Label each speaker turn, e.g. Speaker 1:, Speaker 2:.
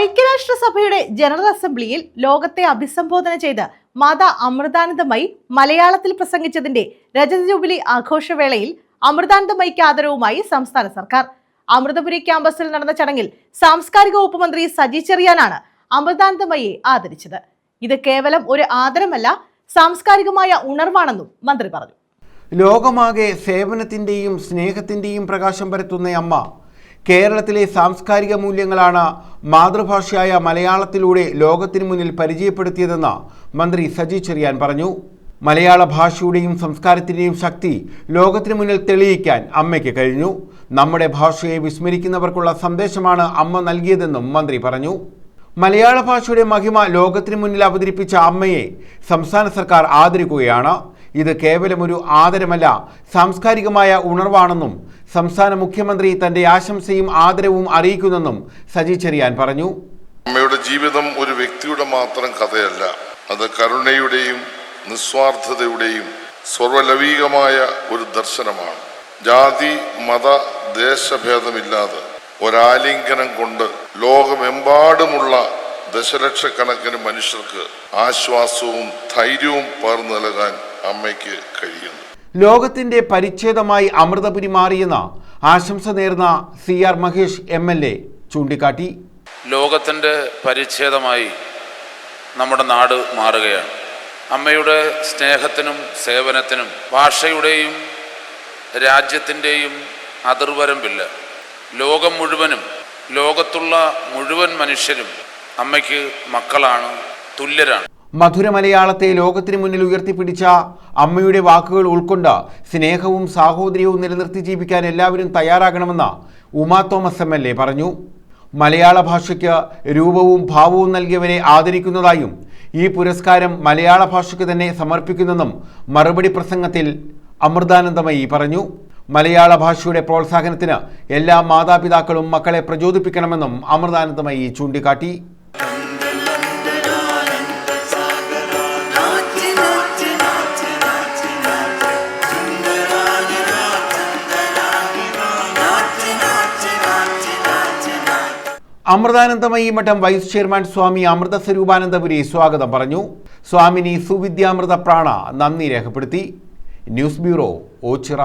Speaker 1: ഐക്യരാഷ്ട്രസഭയുടെ ജനറൽ അസംബ്ലിയിൽ ലോകത്തെ അഭിസംബോധന ചെയ്ത് മാതാ അമൃതാനന്ദമയി മലയാളത്തിൽ പ്രസംഗിച്ചതിന്റെ രജത ജൂബിലി ആഘോഷവേളയിൽ അമൃതാനന്ദമയിക്ക് ആദരവുമായി സംസ്ഥാന സർക്കാർ. അമൃതപുരി ക്യാമ്പസിൽ നടന്ന ചടങ്ങിൽ സാംസ്കാരിക വകുപ്പ് മന്ത്രി സജി ചെറിയാനാണ് അമൃതാനന്ദമയെ ആദരിച്ചത്. ഇത് കേവലം ഒരു ആദരമല്ല സാംസ്കാരികമായ ഉണർവാണെന്നും മന്ത്രി പറഞ്ഞു.
Speaker 2: ലോകമാകെ സേവനത്തിന്റെയും സ്നേഹത്തിന്റെയും പ്രകാശം പരത്തുന്ന അമ്മ കേരളത്തിലെ സാംസ്കാരിക മൂല്യങ്ങളാണ് മാതൃഭാഷയായ മലയാളത്തിലൂടെ ലോകത്തിനു മുന്നിൽ പരിചയപ്പെടുത്തിയതെന്ന് മന്ത്രി സജി ചെറിയാൻ പറഞ്ഞു. മലയാള ഭാഷയുടെയും സംസ്കാരത്തിന്റെയും ശക്തി ലോകത്തിനു മുന്നിൽ തെളിയിക്കാൻ അമ്മയ്ക്ക് കഴിഞ്ഞു. നമ്മുടെ ഭാഷയെ വിസ്മരിക്കുന്നവർക്കുള്ള സന്ദേശമാണ് അമ്മ നൽകിയതെന്നും മന്ത്രി പറഞ്ഞു. മലയാള ഭാഷയുടെ മഹിമ ലോകത്തിനു മുന്നിൽ അവതരിപ്പിച്ച അമ്മയെ സംസ്ഥാന സർക്കാർ ആദരിക്കുകയാണ്. ഇത് കേവലം ഒരു ആദരമല്ല സാംസ്കാരികമായ ഉണർവാണെന്നും സംസ്ഥാന മുഖ്യമന്ത്രി തന്റെ ആശംസയും ആദരവും അറിയിക്കുന്നെന്നും സജി ചെറിയാൻ പറഞ്ഞു.
Speaker 3: അമ്മയുടെ ജീവിതം ഒരു വ്യക്തിയുടെ മാത്രം കഥയല്ല. അത് കരുണയുടെയും നിസ്വാർത്ഥതയുടെയും സർവലൗകികമായ ഒരു ദർശനമാണ്. ജാതി മത ദേശഭേദമില്ലാതെ ഒരാലിംഗനം കൊണ്ട് ലോകമെമ്പാടുമുള്ള ദശലക്ഷക്കണക്കിന് മനുഷ്യർക്ക് ആശ്വാസവും ധൈര്യവും പകർന്നു നൽകാൻ അമ്മയ്ക്ക് കഴിയുന്നു.
Speaker 2: ലോകത്തിന്റെ പരിച്ഛേദമായി അമൃതപുരി മാറിയെന്ന ആശംസ നേർന്ന C R Mahesh M L A ചൂണ്ടിക്കാട്ടി.
Speaker 4: ലോകത്തിന്റെ പരിച്ഛേദമായി നമ്മുടെ നാട് മാറുകയാണ്. അമ്മയുടെ സ്നേഹത്തിനും സേവനത്തിനും ഭാഷയുടെയും രാജ്യത്തിന്റെയും അതിർവരമ്പില്ല. ലോകം മുഴുവനും ലോകത്തുള്ള മുഴുവൻ മനുഷ്യരും അമ്മയ്ക്ക് മക്കളാണ് തുല്യരാണ്.
Speaker 2: മധുര മലയാളത്തെ ലോകത്തിന് മുന്നിൽ ഉയർത്തിപ്പിടിച്ച അമ്മയുടെ വാക്കുകൾ ഉൾക്കൊണ്ട് സ്നേഹവും സാഹോദര്യവും നിലനിർത്തി ജീവിക്കാൻ എല്ലാവരും തയ്യാറാകണമെന്ന് Uma Thomas M L A പറഞ്ഞു. മലയാള ഭാഷയ്ക്ക് രൂപവും ഭാവവും നൽകിയവരെ ആദരിക്കുന്നതായും ഈ പുരസ്കാരം മലയാള ഭാഷയ്ക്ക് തന്നെ സമർപ്പിക്കുന്നെന്നും മറുപടി പ്രസംഗത്തിൽ അമൃതാനന്ദമയി പറഞ്ഞു. മലയാള ഭാഷയുടെ പ്രോത്സാഹനത്തിന് എല്ലാ മാതാപിതാക്കളും മക്കളെ പ്രചോദിപ്പിക്കണമെന്നും അമൃതാനന്ദമയി ചൂണ്ടിക്കാട്ടി. അമൃതാനന്ദമയി മഠം വൈസ് ചെയർമാൻ സ്വാമി അമൃത സ്വരൂപാനന്ദപുരി സ്വാഗതം പറഞ്ഞു. സ്വാമിനി സുവിദ്യാമൃത പ്രാണ നന്ദി രേഖപ്പെടുത്തി. News bureau Ochira.